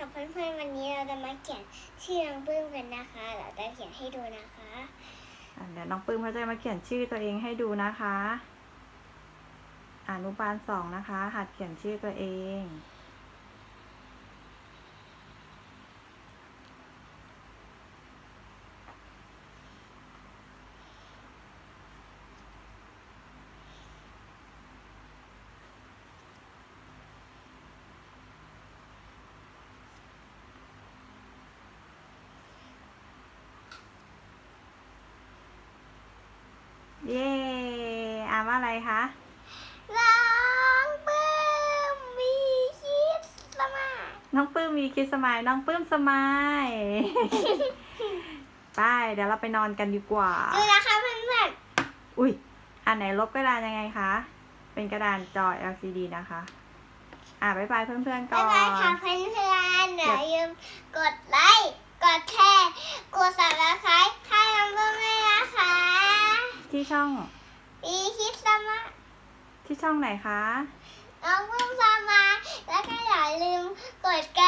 ค่ะเพื่อนๆวันนี้เราจะมาเขียนชื่อน้องปื้มกันนะคะ เราจะเขียนให้ดูนะคะอะเดี๋ยวน้องปื้มเขาจะมาเขียนชื่อตัวเองให้ดูนะคะอนุบาลสองนะคะ หัดเขียนชื่อตัวเอง เย้อ่านว่าอะไรคะน้องปื้มมีคิดสมาน้องปื้มมีคิดสมายน้องปื้มสมายไปเดี๋ยวเราไปนอนกันดีกว่าดูนะคะเพื่อนอุ้ยอันไหนลบกระดานยังไงคะ เป็นกระดานจอ LCD นะคะ อะบ๊ายบายเพื่อนๆๆก่บ๊าอยบายค่ะนเพื่อนๆอย่าลืมกดไลค์กดแชร์กด subscribe ให้น้องปื้มด้วยนะคะ ที่ช่องมีคิดสมาที่ช่องไหนคะ น้องปื้มสมา แล้วก็อย่าลืมกดกระดิ่งกุ้งกิ้งให้